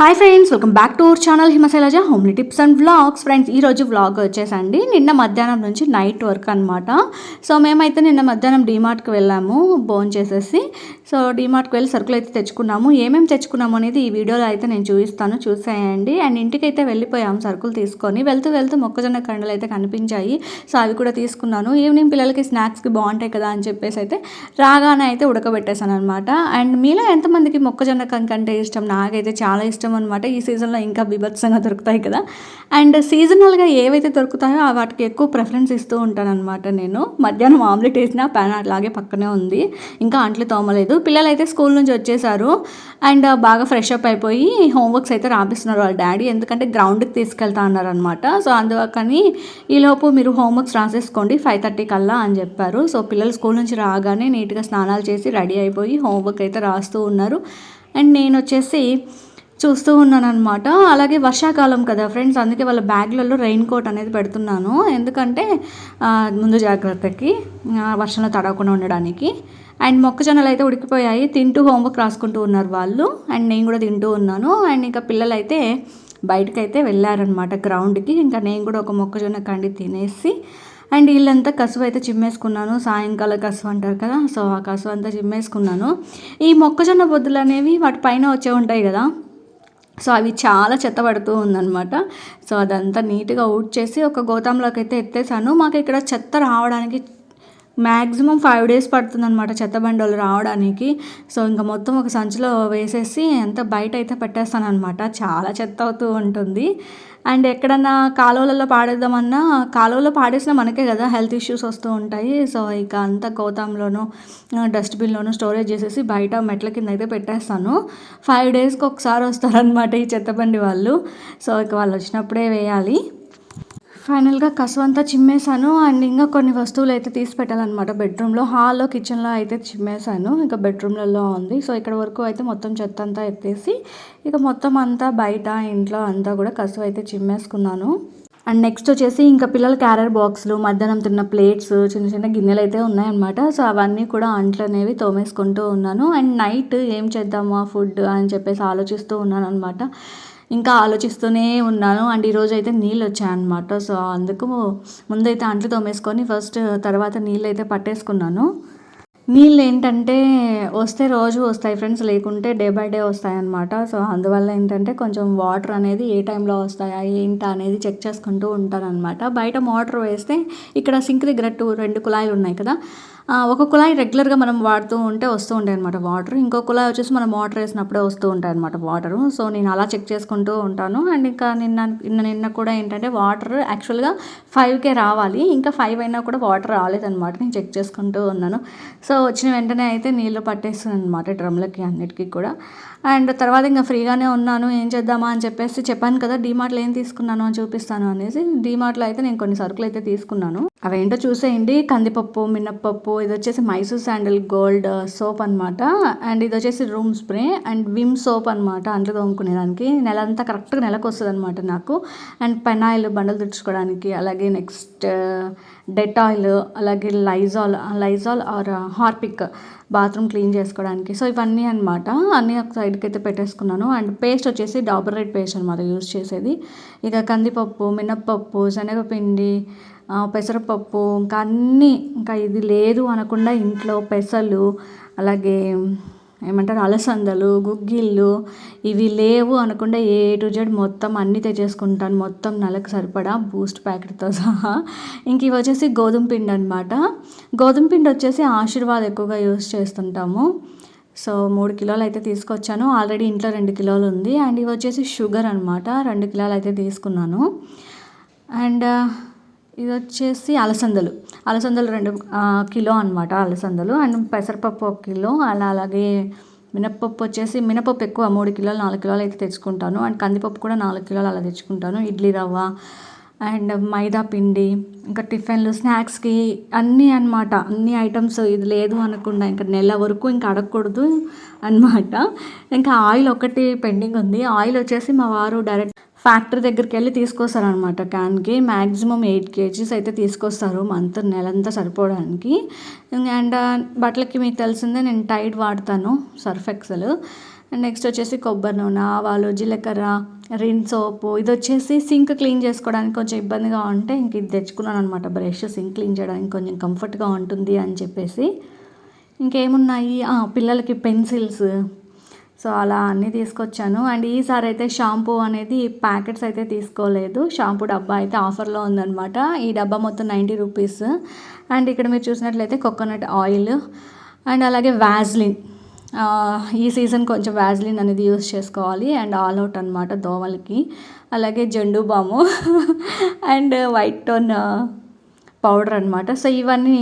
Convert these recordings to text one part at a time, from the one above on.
Hi friends welcome back to our channel Himashailaja homely tips and vlogs friends ఈరోజు vlog వచ్చేసండి. నిన్న మధ్యాహ్నం నుంచి నైట్ వర్క్ అనమాట సో మేమైతే నిన్న మధ్యాహ్నం డీమార్ట్కి వెళ్ళాము బోన్ చేసేసి. సో డీమార్ట్కి వెళ్ళి సరుకులు అయితే తెచ్చుకున్నాము. ఏమేమి తెచ్చుకున్నాము అనేది ఈ వీడియోలో అయితే నేను చూపిస్తాను చూసేయండి. అండ్ ఇంటికైతే అయితే వెళ్ళిపోయాము సరుకులు తీసుకొని. వెళ్తూ వెళ్తూ మొక్కజొన్న కండలు అయితే కనిపించాయి. సో అవి కూడా తీసుకున్నాను. ఈవినింగ్ పిల్లలకి స్నాక్స్కి బాగుంటాయి కదా అని చెప్పేసి అయితే రాగానే అయితే ఉడకబెట్టేశాను అనమాట అండ్ మీలో ఎంతమందికి మొక్కజొన్న కంకంటే ఇష్టం? నాకైతే చాలా ఇష్టం. అనమాట ఈ సీజన్లో ఇంకా బీభత్సంగా దొరుకుతాయి కదా. అండ్ సీజనల్గా ఏవైతే దొరుకుతాయో ఆ వాటికి ఎక్కువ ప్రిఫరెన్స్ ఇస్తూ ఉంటాను అనమాట నేను. మధ్యాహ్నం ఆమ్లెట్ వేసిన ప్యాన్ అట్లాగే పక్కనే ఉంది. ఇంకా అంట్లు తోమలేదు. పిల్లలు అయితే స్కూల్ నుంచి వచ్చేసారు. అండ్ బాగా ఫ్రెష్ అప్ అయిపోయి హోంవర్క్స్ అయితే రాపిస్తున్నారు వాళ్ళ డాడీ. ఎందుకంటే గ్రౌండ్కి తీసుకెళ్తా అన్నారు అనమాట సో అందుకని ఈలోపు మీరు హోంవర్క్స్ రాసేసుకోండి. ఫైవ్ థర్టీ కల్లా అని చెప్పారు. సో పిల్లలు స్కూల్ నుంచి రాగానే నీట్గా స్నానాలు చేసి రెడీ అయిపోయి హోంవర్క్ అయితే రాస్తూ ఉన్నారు. అండ్ నేను వచ్చేసి చూస్తూ ఉన్నాను అనమాట అలాగే వర్షాకాలం కదా ఫ్రెండ్స్ అందుకే వాళ్ళ బ్యాగ్లలో రెయిన్ కోట్ అనేది పెడుతున్నాను. ఎందుకంటే ముందు జాగ్రత్తకి వర్షంలో తడవకుండా ఉండడానికి. అండ్ మొక్కజొన్నలు అయితే ఉడికిపోయాయి. తింటూ హోంవర్క్ రాసుకుంటూ ఉన్నారు వాళ్ళు. అండ్ నేను కూడా తింటూ ఉన్నాను. అండ్ ఇంకా పిల్లలు అయితే బయటకైతే వెళ్ళారనమాట గ్రౌండ్కి. ఇంకా నేను కూడా ఒక మొక్కజొన్న కండి తినేసి అండ్ వీళ్ళంతా కసువు అయితే చిమ్మేసుకున్నాను. సాయంకాల కసువు అంటారు కదా సో ఆ కసువు అంతా చిమ్మేసుకున్నాను. ఈ మొక్కజొన్న బొద్దులు అనేవి వాటి పైన వచ్చే ఉంటాయి కదా సో అవి చాలా చెత్త పడుతూ ఉందన్నమాట. సో అదంతా నీట్గా ఊడ్చేసి ఒక గోతాంలోకి అయితే ఎత్తేసాను. మాకు ఇక్కడ చెత్త రావడానికి మ్యాక్సిమం ఫైవ్ డేస్ పడుతుందన్నమాట చెత్త బండలు రావడానికి. సో ఇంకా మొత్తం ఒక సంచిలో వేసేసి ఎంత బయట అయితే పెట్టేస్తానమాట చాలా చెత్త అవుతూ ఉంటుంది. అండ్ ఎక్కడన్నా కాలువలలో పాడేద్దామన్నా కాలువలో పాడేసినా మనకే కదా హెల్త్ ఇష్యూస్ వస్తూ ఉంటాయి. సో ఇక అంతా గోతాంలోనూ డస్ట్బిన్లోనూ స్టోరేజ్ చేసేసి బయట మెట్ల కింద అయితే పెట్టేస్తాను. ఫైవ్ డేస్కి ఒకసారి వస్తారనమాట ఈ చెత్తబండి వాళ్ళు. సో ఇక వాళ్ళు వచ్చినప్పుడే వేయాలి. ఫైనల్గా కసువంతా చిమ్మేశాను. అండ్ ఇంకా కొన్ని వస్తువులు అయితే తీసి పెట్టాలన్నమాట. బెడ్రూమ్లో హాల్లో కిచెన్లో అయితే చిమ్మేశాను. ఇంకా బెడ్రూమ్లలో ఉంది. సో ఇక్కడ వరకు అయితే మొత్తం చెత్త అంతా ఎత్తేసి ఇక మొత్తం అంతా బయట ఇంట్లో అంతా కూడా కసువు అయితే చిమ్మేసుకున్నాను. అండ్ నెక్స్ట్ వచ్చేసి ఇంకా పిల్లల క్యారర్ బాక్స్లు మధ్యాహ్నం తిన్న ప్లేట్స్ చిన్న చిన్న గిన్నెలు అయితే ఉన్నాయన్నమాట. సో అవన్నీ కూడా అంట్లు అనేవి తోమేసుకుంటూ ఉన్నాను. అండ్ నైట్ ఏం చేద్దామా ఫుడ్ అని చెప్పేసి ఆలోచిస్తూ ఉన్నాను అనమాట ఇంకా ఆలోచిస్తూనే ఉన్నాను. అండ్ ఈరోజు అయితే నీళ్ళు వచ్చాయన్నమాట సో అందుకు ముందైతే అంట్లు తోమేసుకొని ఫస్ట్ తర్వాత నీళ్ళు అయితే పట్టేసుకున్నాను. నీళ్ళు ఏంటంటే వస్తే రోజు వస్తాయి ఫ్రెండ్స్ లేకుంటే డే బై డే వస్తాయి అన్నమాట. సో అందువల్ల ఏంటంటే కొంచెం వాటర్ అనేది ఏ టైంలో వస్తాయా ఏంటా అనేది చెక్ చేసుకుంటూ ఉంటానన్నమాట బయట మోటార్ వేస్తే ఇక్కడ సింక్ దగ్గర టూ రెండు కుళాయిలు ఉన్నాయి కదా ఒక కుళాయి రెగ్యులర్గా మనం వాడుతూ ఉంటే వస్తూ ఉంటాయి అనమాట వాటర్. ఇంకో కుళాయి వచ్చేసి మనం వాటర్ వేసినప్పుడే వస్తూ ఉంటాయి అనమాట వాటర్. సో నేను అలా చెక్ చేసుకుంటూ ఉంటాను. అండ్ ఇంకా నిన్న నిన్న నిన్న కూడా ఏంటంటే వాటర్ యాక్చువల్గా ఫైవ్కే రావాలి. ఇంకా ఫైవ్ అయినా కూడా వాటర్ రాలేదన్నమాట. నేను చెక్ చేసుకుంటూ ఉన్నాను. సో వచ్చిన వెంటనే అయితే నీళ్ళు పట్టేస్తుంది అనమాట డ్రమ్లకి అన్నిటికీ కూడా. అండ్ తర్వాత ఇంకా ఫ్రీగానే ఉన్నాను. ఏం చేద్దామా అని చెప్పేసి చెప్పాను కదా డీమార్ట్లో ఏం తీసుకున్నాను అని చూపిస్తాను అనేసి డీమార్ట్లో అయితే నేను కొన్ని సరుకులు అయితే తీసుకున్నాను. అవేంటో చూసేయండి. కందిపప్పు మినప్పప్పు ఇది వచ్చేసి మైసూర్ శాండల్ గోల్డ్ సోప్ అనమాట అండ్ ఇది వచ్చేసి room spray and Vim soap అనమాట అంట్లు తోముకునేదానికి నెలంతా కరెక్ట్గా నెలకు వస్తుంది అనమాట నాకు. అండ్ పెనాయిల్ బండలు తుడుచుకోవడానికి అలాగే నెక్స్ట్ డెటాయిల్ అలాగే Lizol Lizol or Harpic bathroom clean చేసుకోవడానికి. సో ఇవన్నీ అనమాట అన్నీ ఒక సైడ్కి అయితే పెట్టేసుకున్నాను. అండ్ పేస్ట్ వచ్చేసి డాబర్ రెడ్ పేస్ట్ అనమాట యూస్ చేసేది. ఇక కందిపప్పు మినప్పప్పు శనగపిండి పెసరపప్పు ఇంకా అన్నీ ఇంకా ఇది లేదు అనకుండా ఇంట్లో పెసలు అలాగే ఏమంటారు అలసందలు గుగ్గిళ్ళు ఇవి లేవు అనకుండా ఏ టు జెడ్ మొత్తం అన్నీ తెచ్చేసుకుంటాను. మొత్తం నెలకు సరిపడా బూస్ట్ ప్యాకెట్తో సహా. ఇంక ఇవి వచ్చేసి గోధుమ పిండి అనమాట గోధుమ పిండి వచ్చేసి ఆశీర్వాద్ ఎక్కువగా యూస్ చేస్తుంటాము. సో మూడు కిలోలు అయితే తీసుకొచ్చాను. ఆల్రెడీ ఇంట్లో రెండు కిలోలు ఉంది. అండ్ ఇవి వచ్చేసి షుగర్ అనమాట రెండు కిలోలు అయితే తీసుకున్నాను. అండ్ ఇది వచ్చేసి అలసందలు. అలసందలు రెండు కిలో అనమాట అలసందలు. అండ్ పెసరపప్పు ఒక కిలో. అలా అలాగే మినప్పప్పు వచ్చేసి మినపప్పు ఎక్కువ మూడు కిలోలు నాలుగు కిలోలు అయితే తెచ్చుకుంటాను. అండ్ కందిపప్పు కూడా నాలుగు కిలోలు అలా తెచ్చుకుంటాను. ఇడ్లీ రవ్వ అండ్ మైదా పిండి ఇంకా టిఫిన్లు స్నాక్స్కి అన్నీ అన్నమాట. అన్ని ఐటమ్స్ ఇది లేదు అనకుండా ఇంకా నెల వరకు ఇంకా అడగకూడదు అన్నమాట. ఇంకా ఆయిల్ ఒకటి పెండింగ్ ఉంది. ఆయిల్ వచ్చేసి మా వారు డైరెక్ట్ ఫ్యాక్టరీ దగ్గరికి వెళ్ళి తీసుకొస్తారనమాట క్యాన్కి మ్యాక్సిమం ఎయిట్ కేజీస్ అయితే తీసుకొస్తారు మంత్ నెలంతా సరిపోవడానికి. అండ్ uh, బట్టలకి మీకు తెలిసిందే నేను టైడ్ వాడతాను సర్ఫ్ ఎక్సెల్. అండ్ నెక్స్ట్ వచ్చేసి కొబ్బరి నూనె ఆవాలు జీలకర్ర రిన్ సోపు. ఇది వచ్చేసి సింక్ క్లీన్ చేసుకోవడానికి కొంచెం ఇబ్బందిగా ఉంటే ఇంక ఇది తెచ్చుకున్నాను అనమాట బ్రష్ సింక్ క్లీన్ చేయడానికి కొంచెం కంఫర్ట్గా ఉంటుంది అని చెప్పేసి. ఇంకేమున్నాయి? పిల్లలకి పెన్సిల్స్. సో అలా అన్నీ తీసుకొచ్చాను. అండ్ ఈసారి అయితే షాంపూ అనేది ప్యాకెట్స్ అయితే తీసుకోలేదు. షాంపూ డబ్బా అయితే ఆఫర్లో ఉందన్నమాట. ఈ డబ్బా మొత్తం నైంటీ రూపీస్. అండ్ ఇక్కడ మీరు చూసినట్లయితే కోకోనట్ ఆయిల్. అండ్ అలాగే వ్యాజ్లిన్ ఈ సీజన్ కొంచెం వ్యాజ్లిన్ అనేది యూస్ చేసుకోవాలి. అండ్ ఆల్ అవుట్ అనమాట దోమలకి. అలాగే Zandu balm. And white tone powder అనమాట సో ఇవన్నీ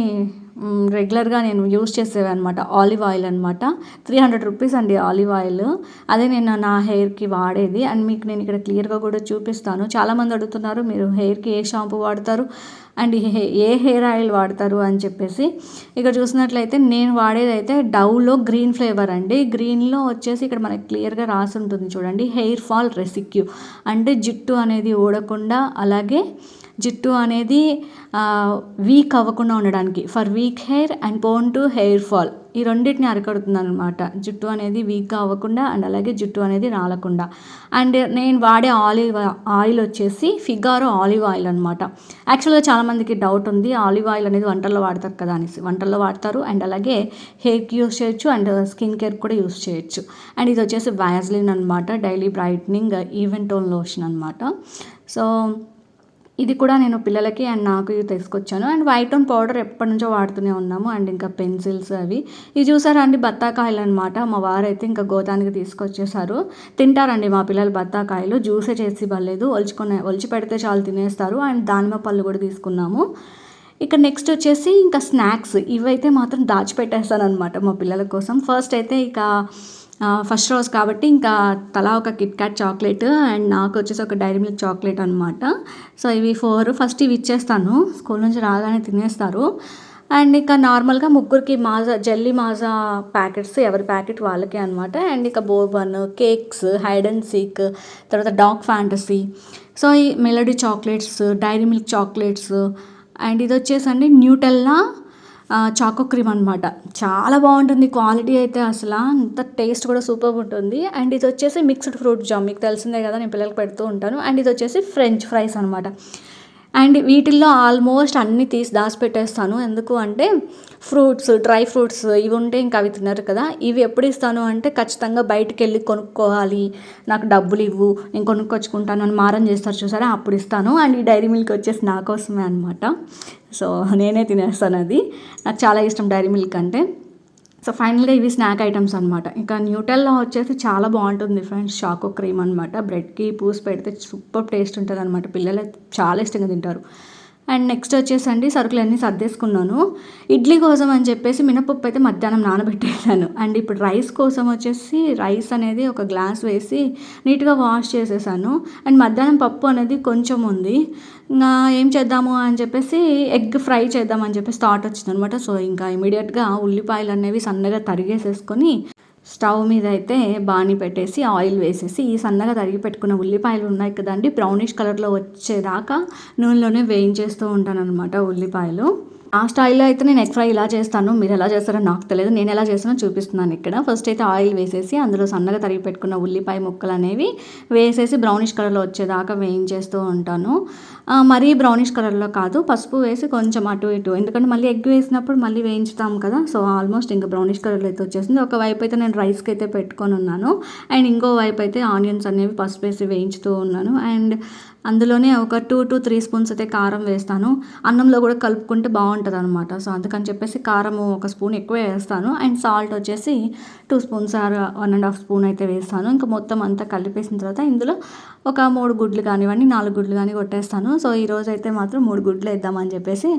రెగ్యులర్గా నేను యూజ్ చేసేవి అనమాట ఆలివ్ ఆయిల్ అనమాట త్రీ హండ్రెడ్ రూపీస్ అండి ఆలివ్ ఆయిల్ అదే నేను నా హెయిర్కి వాడేది. అండ్ మీకు నేను ఇక్కడ క్లియర్గా కూడా చూపిస్తాను. చాలామంది అడుగుతున్నారు మీరు హెయిర్కి ఏ షాంపూ వాడతారు? అండ్ ఏ హెయిర్ ఆయిల్ వాడతారు? అని చెప్పేసి. ఇక్కడ చూసినట్లయితే నేను వాడేది అయితే డవ్లో గ్రీన్ ఫ్లేవర్ అండి గ్రీన్లో వచ్చేసి ఇక్కడ మనకి క్లియర్గా రాసి ఉంటుంది చూడండి. హెయిర్ ఫాల్ రెసిక్యూ అంటే జిట్టు అనేది ఊడకుండా అలాగే జుట్టు అనేది వీక్ అవ్వకుండా ఉండడానికి. For weak hair and prone to hair fall ఈ రెండింటిని అరికడుతుంది అనమాట జుట్టు అనేది వీక్గా అవ్వకుండా అండ్ అలాగే జుట్టు అనేది రాలకుండా. అండ్ నేను వాడే ఆలివ్ ఆయిల్ వచ్చేసి ఫిగారో ఆలివ్ ఆయిల్ అనమాట యాక్చువల్గా చాలామందికి డౌట్ ఉంది. ఆలివ్ ఆయిల్ అనేది వంటల్లో వాడతారు కదా అనేసి. వంటల్లో వాడతారు అండ్ అలాగే హెయిర్కి యూస్ చేయొచ్చు అండ్ స్కిన్ కేర్ కూడా యూస్ చేయొచ్చు. అండ్ ఇది వచ్చేసి వ్యాజ్లిన్ అనమాట daily brightening even tone lotion అనమాట సో ఇది కూడా నేను పిల్లలకి అండ్ నాకు ఇవి తీసుకొచ్చాను. అండ్ వైట్ టోన్ పౌడర్ ఎప్పటి నుంచో వాడుతూనే ఉన్నాము. అండ్ ఇంకా పెన్సిల్స్ అవి. ఇవి చూసారా అండి బత్తాకాయలు అనమాట మా వారైతే ఇంకా గోతానికి తీసుకొచ్చేసారు. తింటారండి మా పిల్లలు బత్తాకాయలు. జ్యూసే చేసి ఇవ్వలేదు. ఒలుచుకునే ఒలిచి పెడితే చాలు తినేస్తారు. అండ్ దానిమ్మ పళ్ళు కూడా తీసుకున్నాము. ఇక నెక్స్ట్ వచ్చేసి ఇంకా స్నాక్స్. ఇవైతే మాత్రం దాచిపెట్టేస్తాను అనమాట మా పిల్లల కోసం. ఫస్ట్ అయితే ఇక ఫస్ట్ రోజు కాబట్టి ఇంకా తలా ఒక కిట్ క్యాట్ చాక్లెట్ అండ్ నాకు వచ్చేసి ఒక డైరీ మిల్క్ చాక్లెట్ అనమాట సో ఇవి ఫోర్ ఫస్ట్ ఇవి ఇచ్చేస్తాను. స్కూల్ నుంచి రాగానే తినేస్తారు. అండ్ ఇక నార్మల్గా ముగ్గురికి మాజా జల్లీ మాజా ప్యాకెట్స్ ఎవరి ప్యాకెట్ వాళ్ళకే అనమాట అండ్ ఇక Bourbon cakes hide and seek తర్వాత డాగ్ ఫ్యాంటసీ సో ఈ Melody chocolates Dairy Milk chocolates and ఇది వచ్చేసండి న్యూటెల్లా చాకో క్రీమ్ అనమాట చాలా బాగుంటుంది క్వాలిటీ అయితే అసలు. అంత టేస్ట్ కూడా సూపర్ ఉంటుంది. అండ్ ఇది వచ్చేసి మిక్స్డ్ ఫ్రూట్ జామ్ మీకు తెలిసిందే కదా నేను పిల్లలకు పెడుతూ ఉంటాను. అండ్ ఇది వచ్చేసి ఫ్రెంచ్ ఫ్రైస్ అనమాట అండ్ వీటిల్లో ఆల్మోస్ట్ అన్నీ తీసి దాచిపెట్టేస్తాను. ఎందుకు అంటే ఫ్రూట్స్ డ్రై ఫ్రూట్స్ ఇవి ఉంటే ఇంకా అవి తినరు కదా. ఇవి ఎప్పుడు ఇస్తాను అంటే ఖచ్చితంగా బయటికి వెళ్ళి కొనుక్కోవాలి. నాకు డబ్బులు ఇవ్వు నేను కొనుక్కొచ్చుకుంటాను అని మారం చేస్తారు చూసారా? అప్పుడు ఇస్తాను. అండ్ ఈ డైరీ మిల్క్ వచ్చేసి నా కోసమే అనమాట సో నేనే తినేస్తాను అది. నాకు చాలా ఇష్టం డైరీ మిల్క్ అంటే. సో ఫైనల్గా ఇవి స్నాక్ ఐటమ్స్ అనమాట ఇంకా న్యూటెల్లా వచ్చేసి చాలా బాగుంటుంది ఫ్రెండ్స్ చాకో క్రీమ్ అనమాట బ్రెడ్కి పూసి పెడితే సూపర్ టేస్ట్ ఉంటుంది అనమాట పిల్లలు చాలా ఇష్టంగా తింటారు. అండ్ నెక్స్ట్ వచ్చేసండి అండి సరుకులన్నీ సర్దేసుకున్నాను. ఇడ్లీ కోసం అని చెప్పేసి మినపప్పు అయితే మధ్యాహ్నం నానబెట్టేసాను అండ్ ఇప్పుడు రైస్ కోసం వచ్చేసి రైస్ అనేది ఒక గ్లాస్ వేసి నీట్గా వాష్ చేసేసాను. అండ్ మధ్యాహ్నం పప్పు అనేది కొంచెం ఉంది. ఇంకా ఏం చేద్దాము అని చెప్పేసి ఎగ్ ఫ్రై చేద్దామని చెప్పేసి థాట్ వచ్చింది అనమాట సో ఇంకా ఇమీడియట్గా ఉల్లిపాయలు అనేవి సన్నగా తరిగేసేసుకొని స్టవ్ మీద అయితే బాణీ పెట్టేసి ఆయిల్ వేసేసి ఈ సన్నగా తరిగి పెట్టుకున్న ఉల్లిపాయలు ఉన్నాయి కదండి బ్రౌనిష్ కలర్లో వచ్చేదాకా నూనెలోనే వేయించేస్తూ ఉంటాను అనమాట ఉల్లిపాయలు. ఆ స్టైల్లో అయితే నేను ఎగ్ ఫ్రై ఇలా చేస్తాను. మీరు ఎలా చేస్తారో నాకు తెలియదు. నేను ఎలా చేస్తానో చూపిస్తున్నాను ఇక్కడ. ఫస్ట్ అయితే ఆయిల్ వేసేసి అందులో సన్నగా తరిగి పెట్టుకున్న ఉల్లిపాయ ముక్కలు అనేవి వేసేసి బ్రౌనిష్ కలర్లో వచ్చేదాకా వేయించేస్తూ ఉంటాను. మరీ బ్రౌనిష్ కలర్లో కాదు. పసుపు వేసి కొంచెం అటు ఇటు. ఎందుకంటే మళ్ళీ ఎగ్ వేసినప్పుడు మళ్ళీ వేయించుతాం కదా. సో ఆల్మోస్ట్ ఇంకా బ్రౌనిష్ కలర్లో అయితే వచ్చేసింది. ఒకవైపు అయితే నేను రైస్కి అయితే పెట్టుకొని ఉన్నాను. అండ్ ఇంకో వైపు అయితే ఆనియన్స్ అనేవి పసుపు వేసి వేయించుతూ ఉన్నాను. అండ్ అందులోనే ఒక టూ టు త్రీ స్పూన్స్ అయితే కారం వేస్తాను. అన్నంలో కూడా కలుపుకుంటే బాగుంటుంది అనమాట సో అందుకని చెప్పేసి కారం ఒక స్పూన్ ఎక్కువ వేస్తాను. అండ్ సాల్ట్ వచ్చేసి two spoons or one and half spoon అయితే వేస్తాను. ఇంకా మొత్తం అంతా కలిపేసిన తర్వాత ఇందులో ఒక మూడు గుడ్లు కానివ్వండి నాలుగు గుడ్లు కానీ కొట్టేస్తాను. సో ఈరోజు అయితే మాత్రం మూడు గుడ్లు వేద్దామని చెప్పేసి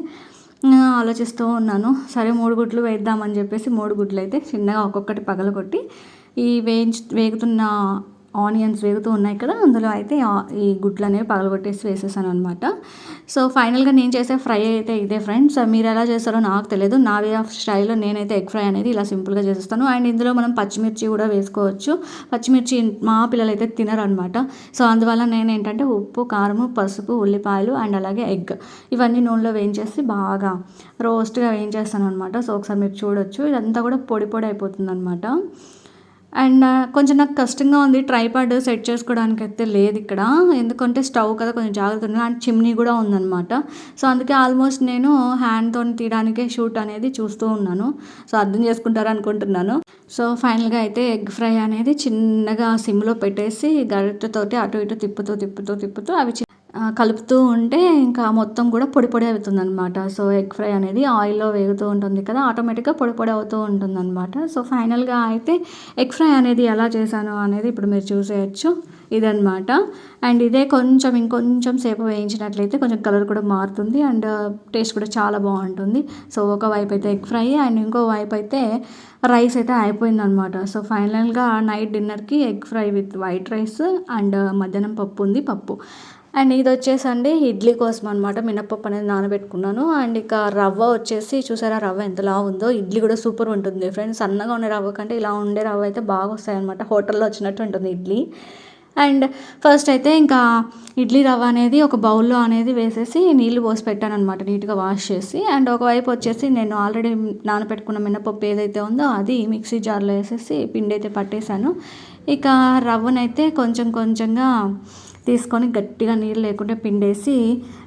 ఆలోచిస్తూ ఉన్నాను. సరే మూడు గుడ్లు వేద్దామని చెప్పేసి మూడు గుడ్లు అయితే చిన్నగా ఒక్కొక్కటి పగలగొట్టి ఈ వేయించు వేగుతున్న ఆనియన్స్ వేగుతూ ఉన్నాయి కదా అందులో అయితే ఈ గుడ్లు అనేవి పగలగొట్టేసి వేసేసాను అనమాట సో ఫైనల్గా నేను చేసే ఫ్రై అయితే ఇదే ఫ్రెండ్స్. మీరు ఎలా చేస్తారో నాకు తెలియదు. నా వే ఆఫ్ స్టైల్లో నేనైతే ఎగ్ ఫ్రై అనేది ఇలా సింపుల్గా చేసేస్తాను. అండ్ ఇందులో మనం పచ్చిమిర్చి కూడా వేసుకోవచ్చు. పచ్చిమిర్చి మా పిల్లలు అయితే తినరు అనమాట సో అందువల్ల నేను ఏంటంటే ఉప్పు కారము పసుపు ఉల్లిపాయలు అండ్ అలాగే ఎగ్ ఇవన్నీ నూనెలో వేయించేసి బాగా రోస్ట్గా వేయించేస్తాను అనమాట సో ఒకసారి మీరు చూడొచ్చు. ఇదంతా కూడా పొడి పొడి అయిపోతుంది అనమాట అండ్ కొంచెం నాకు కష్టంగా ఉంది ట్రైపాడ్ సెట్ చేసుకోవడానికి అయితే లేదు ఇక్కడ. ఎందుకంటే స్టవ్ కదా కొంచెం జాగ్రత్త ఉంది అండ్ చిమ్నీ కూడా ఉందన్నమాట. సో అందుకే ఆల్మోస్ట్ నేను హ్యాండ్తో తీయడానికే షూట్ అనేది చూస్తూ ఉన్నాను. సో అర్థం చేసుకుంటారు అనుకుంటున్నాను. సో ఫైనల్గా అయితే ఎగ్ ఫ్రై అనేది చిన్నగా సిమ్లో పెట్టేసి గరిటతోటి అటు ఇటు తిప్పుతూ తిప్పుతూ తిప్పుతూ అవి కలుపుతూ ఉంటే ఇంకా మొత్తం కూడా పొడి పొడి అవుతుంది అనమాట సో ఎగ్ ఫ్రై అనేది ఆయిల్లో వేగుతూ ఉంటుంది కదా ఆటోమేటిక్గా పొడి పొడి అవుతూ ఉంటుంది అనమాట సో ఫైనల్గా అయితే ఎగ్ ఫ్రై అనేది ఎలా చేశాను అనేది ఇప్పుడు మీరు చూసేయచ్చు. ఇదనమాట అండ్ ఇదే కొంచెం ఇంకొంచెం సేపు వేయించినట్లయితే కొంచెం కలర్ కూడా మారుతుంది అండ్ టేస్ట్ కూడా చాలా బాగుంటుంది. సో ఒక వైపు అయితే ఎగ్ ఫ్రై అండ్ ఇంకో వైపు అయితే రైస్ అయితే అయిపోయింది అనమాట సో ఫైనల్గా నైట్ డిన్నర్కి egg fry with white rice and మధ్యాహ్నం పప్పు ఉంది పప్పు. అండ్ ఇది వచ్చేసండి ఇడ్లీ కోసం అనమాట మినప్పప్పు అనేది నానబెట్టుకున్నాను. అండ్ ఇక రవ్వ వచ్చేసి చూసారా రవ్వ ఎంతలా ఉందో. ఇడ్లీ కూడా సూపర్ ఉంటుంది ఫ్రెండ్స్. సన్నగా ఉండే రవ్వ కంటే ఇలా ఉండే రవ్వ అయితే బాగా వస్తాయన్నమాట. హోటల్లో వచ్చినట్టు ఉంటుంది ఇడ్లీ. అండ్ ఫస్ట్ అయితే ఇంకా ఇడ్లీ రవ్వ అనేది ఒక బౌల్లో అనేది వేసేసి నీళ్ళు పోసి పెట్టాను అనమాట నీట్గా వాష్ చేసి. అండ్ ఒకవైపు వచ్చేసి నేను ఆల్రెడీ నానబెట్టుకున్న మినపప్పు ఏదైతే ఉందో అది మిక్సీ జార్లో వేసేసి పిండి అయితే పట్టేశాను. ఇక రవ్వనైతే కొంచెం కొంచెంగా తీసుకొని గట్టిగా నీళ్ళు లేకుంటే పిండేసి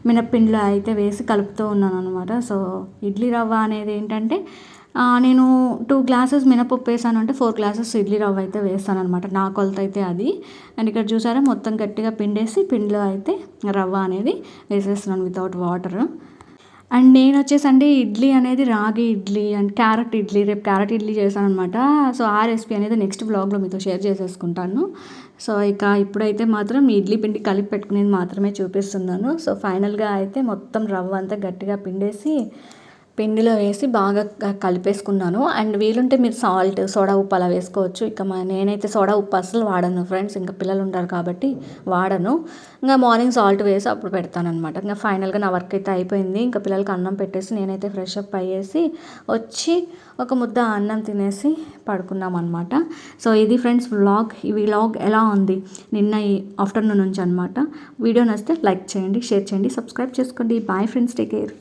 మినప్పిండిలో అయితే వేసి కలుపుతూ ఉన్నాను అనమాట సో ఇడ్లీ రవ్వ అనేది ఏంటంటే నేను టూ గ్లాసెస్ మినపప్పు వేసాను అంటే ఫోర్ గ్లాసెస్ ఇడ్లీ రవ్వ అయితే వేస్తాను అనమాట నా కొలత అయితే అది. అండ్ ఇక్కడ చూసారా మొత్తం గట్టిగా పిండేసి పిండిలో అయితే రవ్వ అనేది వేసేస్తున్నాను వితౌట్ వాటర్ అండ్ నేను వచ్చేసండి ఇడ్లీ అనేది రాగి ఇడ్లీ అండ్ క్యారెట్ ఇడ్లీ రేపు క్యారెట్ ఇడ్లీ చేశాను అనమాట సో ఆ రెసిపీ అనేది నెక్స్ట్ బ్లాగ్లో మీతో షేర్ చేసేసుకుంటాను. సో ఇక ఇప్పుడైతే మాత్రం ఇడ్లీ పిండి కలిపి పెట్టుకునేది మాత్రమే చూపిస్తున్నాను. సో ఫైనల్గా అయితే మొత్తం రవ్వ అంతా గట్టిగా పిండేసి పిండిలో వేసి బాగా కలిపేసుకున్నాను. అండ్ వీలుంటే మీరు సాల్ట్ సోడా ఉప్పు అలా వేసుకోవచ్చు. ఇక మా నేనైతే సోడా ఉప్పు అసలు వాడను ఫ్రెండ్స్. ఇంకా పిల్లలు ఉంటారు కాబట్టి వాడను. ఇంకా మార్నింగ్ సాల్ట్ వేసి అప్పుడు పెడతానమాట ఇంకా ఫైనల్గా నా వర్క్ అయితే అయిపోయింది. ఇంకా పిల్లలకి అన్నం పెట్టేసి నేనైతే ఫ్రెష్ అప్ అయ్యేసి వచ్చి ఒక ముద్ద అన్నం తినేసి పడుకున్నాం అనమాట సో ఇది ఫ్రెండ్స్ వ్లాగ్. ఈ వ్లాగ్ ఎలా ఉంది? నిన్న ఈ ఆఫ్టర్నూన్ నుంచి అనమాట వీడియో నచ్చితే లైక్ చేయండి షేర్ చేయండి సబ్స్క్రైబ్ చేసుకోండి. Bye friends take care.